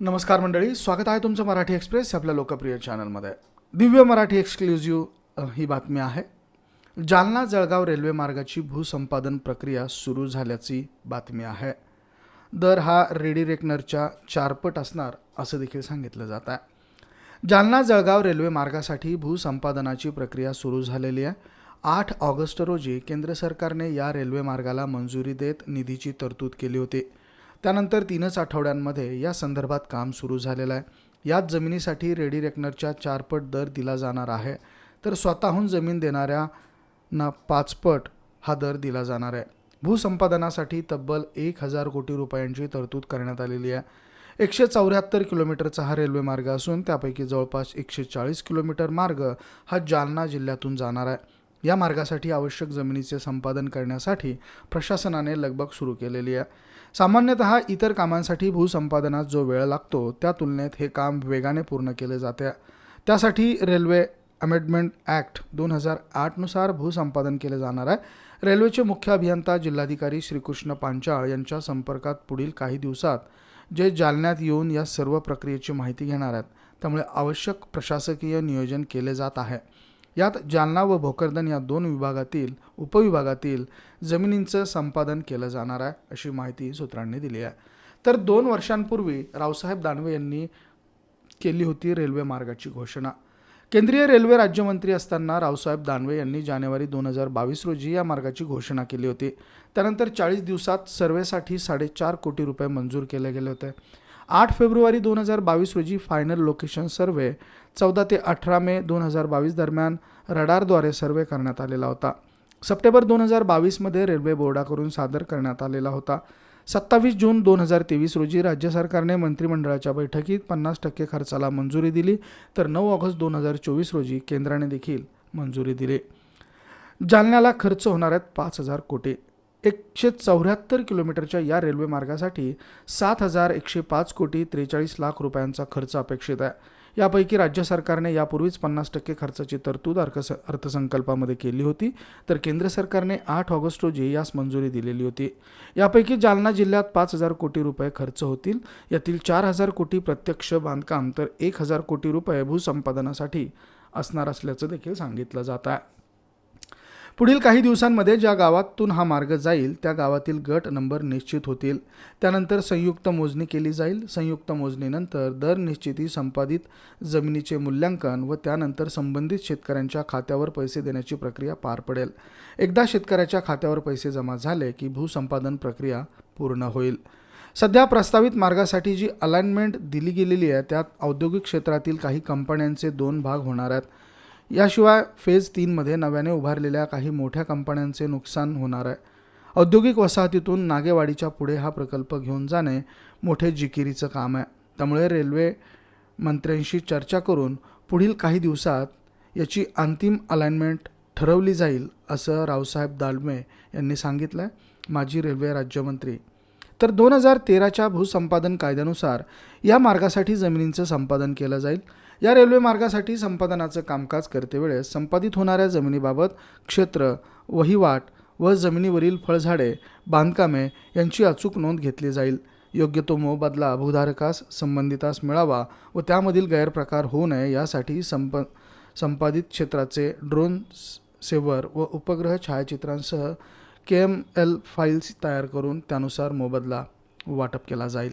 नमस्कार मंडळी स्वागत आहे तुमचं मराठी एक्सप्रेस आपल्या लोकप्रिय चॅनलमध्ये. दिव्य मराठी एक्सक्लुझिव्ह ही बातमी आहे. जालना जळगाव रेल्वे मार्गाची भूसंपादन प्रक्रिया सुरू झाल्याची बातमी आहे. दर हा रेडी रेकनरच्या चारपट असणार असं देखील सांगितलं जात आहे. जालना जळगाव रेल्वे मार्गासाठी भूसंपादनाची प्रक्रिया सुरू झालेली आहे. आठ ऑगस्ट रोजी केंद्र सरकारने या रेल्वे मार्गाला मंजुरी देत निधीची तरतूद केली होती. त्यानंतर तीनच आठवड्यांमध्ये या संदर्भात काम सुरू झालेलं आहे. याच जमिनीसाठी रेडी रेकनरच्या चारपट दर दिला जाणार आहे. तर स्वतःहून जमीन देणाऱ्यांना पाचपट हा दर दिला जाणार आहे. भूसंपादनासाठी तब्बल एक हजार कोटी रुपयांची तरतूद करण्यात आलेली आहे. एकशे चौऱ्याहत्तर किलोमीटरचा हा रेल्वे मार्ग असून त्यापैकी जवळपास एकशे चाळीस किलोमीटर मार्ग हा जालना जिल्ह्यातून जाणार आहे. या मार्गासाठी आवश्यक जमिनीचे संपादन करण्यासाठी प्रशासनाने लगबग सुरू केलेली आहे. सामान्यतः इतर कामांसाठी भूसंपादनात जो वेळ लागतो त्या तुलनेत हे काम वेगाने पूर्ण केले जाते. त्यासाठी रेल्वे अमेंडमेंट ॲक्ट दोन हजार आठनुसार भूसंपादन केले जाणार आहे. रेल्वेचे मुख्य अभियंता जिल्हाधिकारी श्रीकृष्ण पांचाळ यांच्या संपर्कात पुढील काही दिवसात जे जालन्यात येऊन या सर्व प्रक्रियेची माहिती घेणार आहेत. त्यामुळे आवश्यक प्रशासकीय नियोजन केले जात आहे. यात जालना व भोकरदन या दोन विभागातील उपविभागातील जमिनींचं संपादन केलं जाणार आहे अशी माहिती सूत्रांनी दिली आहे. तर दोन वर्षांपूर्वी रावसाहेब दानवे यांनी केली होती रेल्वे मार्गाची घोषणा. केंद्रीय रेल्वे राज्यमंत्री असताना रावसाहेब दानवे यांनी जानेवारी दोन हजार बावीस रोजी या मार्गाची घोषणा केली होती. त्यानंतर चाळीस दिवसात सर्वेसाठी साडेचार कोटी रुपये मंजूर केले गेले होते. आठ फेब्रुवारी दोन हजार बावीस रोजी फायनल लोकेशन सर्वे चौदा ते अठरा मे दोन हजार बावीस दरम्यान रडारद्वारे सर्वे करण्यात आलेला होता. सप्टेंबर दोन हजार बावीसमध्ये रेल्वे बोर्डाकडून सादर करण्यात आलेला होता. सत्तावीस जून दोन हजार तेवीस रोजी राज्य सरकारने मंत्रिमंडळाच्या बैठकीत पन्नास टक्के खर्चाला मंजुरी दिली तर नऊ ऑगस्ट दोन हजार चोवीस रोजी केंद्राने देखील मंजुरी दिली. जालन्याला खर्च होणार आहेत पाच हजार कोटी. एकशे चौऱ्याहत्तर किलोमीटरच्या या रेल्वे मार्गासाठी सात हजार एकशे पाच कोटी त्रेचाळीस लाख रुपयांचा खर्च अपेक्षित आहे. यापैकी राज्य सरकारने यापूर्वीच पन्नास टक्के खर्चाची तरतूद अर्थस अर्थसंकल्पामध्ये केली होती तर केंद्र सरकारने आठ ऑगस्ट रोजी यास मंजुरी दिलेली होती. यापैकी जालना जिल्ह्यात पाच हजार कोटी रुपये खर्च होतील यातील चार हजार कोटी प्रत्यक्ष बांधकाम तर एक हजार कोटी रुपये भूसंपादनासाठी असणार असल्याचं देखील सांगितलं जात आहे. पुढील काही दिवसांमध्ये ज्या गावातून हा मार्ग जाईल त्या गावातील गट नंबर निश्चित होतील. त्यानंतर संयुक्त मोजणी केली जाईल. संयुक्त मोजणीनंतर दर निश्चिती संपादित जमिनीचे मूल्यांकन व त्यानंतर संबंधित शेतकऱ्यांच्या खात्यावर पैसे देण्याची प्रक्रिया पार पडेल. एकदा शेतकऱ्याच्या खात्यावर पैसे जमा झाले की भूसंपादन प्रक्रिया पूर्ण होईल. सध्या प्रस्तावित मार्गासाठी जी अलाइनमेंट दिली गेलेली आहे त्यात औद्योगिक क्षेत्रातील काही कंपन्यांचे दोन भाग होणार आहेत. याशिवाय फेज तीनमध्ये नव्याने उभारलेल्या काही मोठ्या कंपन्यांचे नुकसान होणार आहे. औद्योगिक वसाहतीतून नागेवाडीच्या पुढे हा प्रकल्प घेऊन जाणे मोठे जिकिरीचं काम आहे. त्यामुळे रेल्वे मंत्र्यांशी चर्चा करून पुढील काही दिवसात याची अंतिम अलाइनमेंट ठरवली जाईल असं रावसाहेब दालमे यांनी सांगितलं आहे माजी रेल्वे राज्यमंत्री. तर दोन हजार तेराच्या भूसंपादन कायद्यानुसार या मार्गासाठी जमिनींचं संपादन केलं जाईल. या रेल्वे मार्गासाठी संपादनाचं कामकाज करतेवेळेस संपादित होणाऱ्या जमिनीबाबत क्षेत्र वहिवाट व जमिनीवरील फळझाडे बांधकामे यांची अचूक नोंद घेतली जाईल. योग्य तो मोबदला भूधारकास संबंधितास मिळावा व त्यामधील गैरप्रकार होऊ नये यासाठी संप संपादित क्षेत्राचे ड्रोन सेवर व उपग्रह छायाचित्रांसह के एम एल फाईल्स तयार करून त्यानुसार मोबदला वाटप केला जाईल.